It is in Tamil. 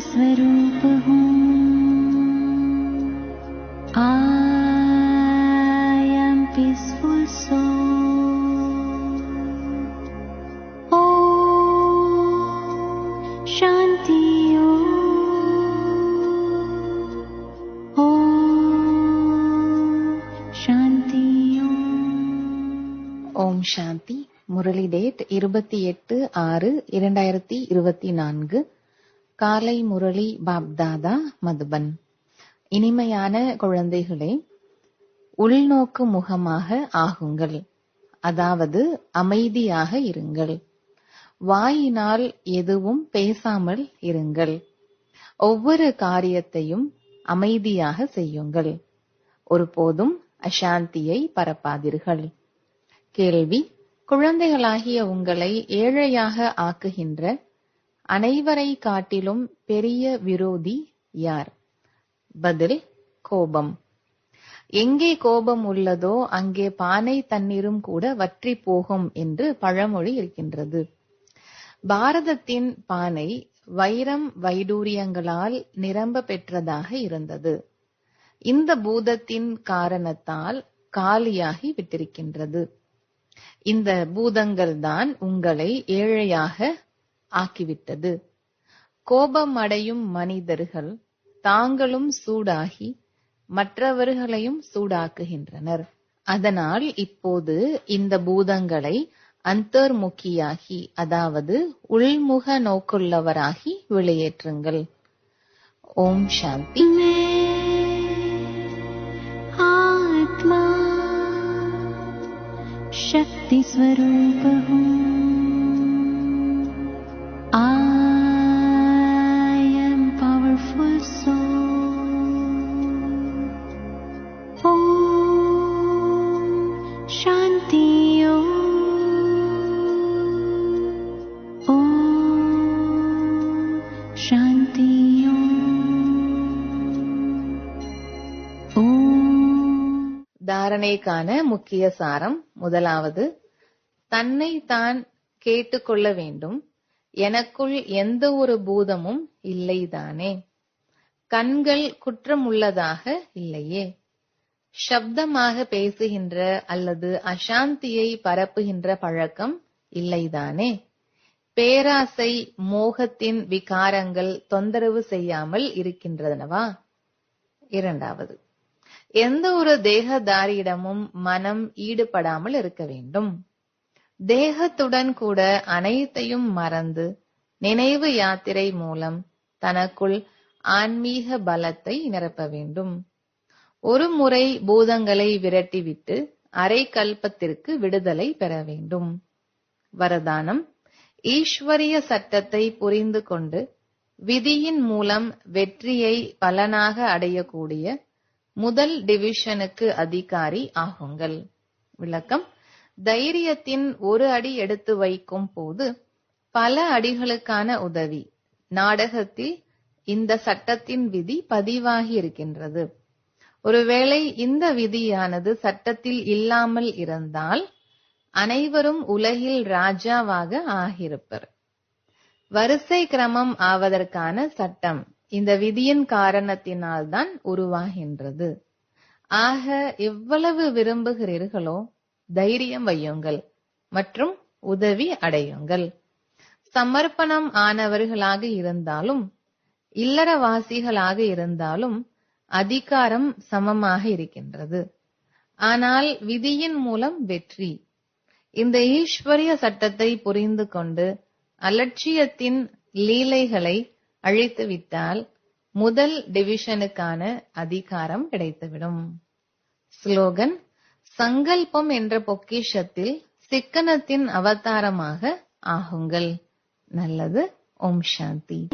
स्वरूप हूँ I am peaceful soul. Om Shanti Om Om Shanti Om. Om Shanti Murali date இருபத்தி எட்டு ஆறு இரண்டாயிரத்தி இருபத்தி நான்கு காலை முரளி பாப்தாதா மதுபன். இனிமையான குழந்தைகளே உள்நோக்கு முகமாக ஆகுங்கள். அதாவது அமைதியாக இருங்கள். வாயினால் எதுவும் பேசாமல் இருங்கள். ஒவ்வொரு காரியத்தையும் அமைதியாக செய்யுங்கள். ஒருபோதும் அசாந்தியை பரப்பாதீர்கள். கேள்வி குழந்தைகளாகிய உங்களை ஏழையாக ஆக்குகின்ற அனைவரை காட்டிலும் பெரிய விரோதி யார்? பதில் கோபம். எங்கே கோபம் உள்ளதோ அங்கே பானை தண்ணீரும் கூட வற்றி போகும் என்று பழமொழி இருக்கின்றது. பாரதத்தின் பானை வைரம் வைடூரியங்களால் நிரம்ப பெற்றதாக இருந்தது. இந்த பூதத்தின் காரணத்தால் காலியாகி விட்டிருக்கின்றது. இந்த பூதங்கள் தான் உங்களை ஏழையாக ஆக்கிவிட்டது. கோபமடையும் மனிதர்கள் தாங்களும் சூடாகி மற்றவர்களையும் சூடாக்குகின்றனர். அதனால் இப்போது இந்த பூதங்களை அந்தர்முகியாகி அதாவது உள்முக நோக்குள்ளவராகி வெளியேற்றுங்கள். ஓம் சாந்தி. ஆத்மா சக்தி ஸ்வரூபம் தாரணைக்கான முக்கிய சாரம் முதலாவது தன்னை தான் கேட்டுக்கொள்ள வேண்டும். எனக்குள் எந்த ஒரு பூதமும் இல்லைதானே. கண்கள் குற்றம் உள்ளதாக இல்லையே. சப்தமாக பேசுகின்ற அல்லது அசாந்தியை பரப்புகின்ற பழக்கம் இல்லைதானே. பேராசை மோகத்தின் விகாரங்கள் தொந்தரவு செய்யாமல் இருக்கின்றனவா? இரண்டாவது எந்த ஒரு தேகதாரியிடமும் மனம் ஈடுபடாமல் இருக்க வேண்டும். தேகத்துடன் கூட அனைத்தையும் மறந்து நினைவு யாத்திரை மூலம் தனக்குள் ஆன்மீக பலத்தை நிரப்ப வேண்டும். ஒரு முறை பூதங்களை விரட்டிவிட்டு அரை கல்பத்திற்கு விடுதலை பெற வேண்டும். வரதானம் ஈஸ்வரிய சட்டத்தை புரிந்து கொண்டு விதியின் மூலம் வெற்றியை பலனாக அடையக்கூடிய முதல் டிவிஷனுக்கு அதிகாரி ஆகுங்கள். விளக்கம். தைரியத்தின் ஒரு அடி எடுத்து வைக்கும் போது பல அடிகளுக்கான உதவி. நாடகத்தில் இந்த சட்டத்தின் விதி பதிவாகி இருக்கின்றது. ஒருவேளை இந்த விதியானது சட்டத்தில் இல்லாமல் இருந்தால் அனைவரும் உலகில் ராஜாவாக ஆகியிருப்பர். வரிசை கிரமம் ஆவதற்கான சட்டம். இந்த விதியின் காரணத்தினால்தான் உருவாகின்றது. ஆக எவ்வளவு விரும்புகிறீர்களோ தைரியம் வையுங்கள் மற்றும் உதவி அடையுங்கள். சமர்ப்பணம் ஆனவர்களாக இருந்தாலும் இல்லறவாசிகளாக இருந்தாலும் அதிகாரம் சமமாக இருக்கின்றது. ஆனால் விதியின் மூலம் வெற்றி. இந்த ஈஸ்வரிய சட்டத்தை புரிந்து கொண்டு அலட்சியத்தின் லீலைகளை அழித்துவிட்டால் முதல் டிவிஷனுக்கான அதிகாரம் கிடைத்துவிடும். ஸ்லோகன் சங்கல்பம் என்ற பொக்கிஷத்தில் சிக்கனத்தின் அவதாரமாக ஆகுங்கள். நல்லது ஓம் சாந்தி.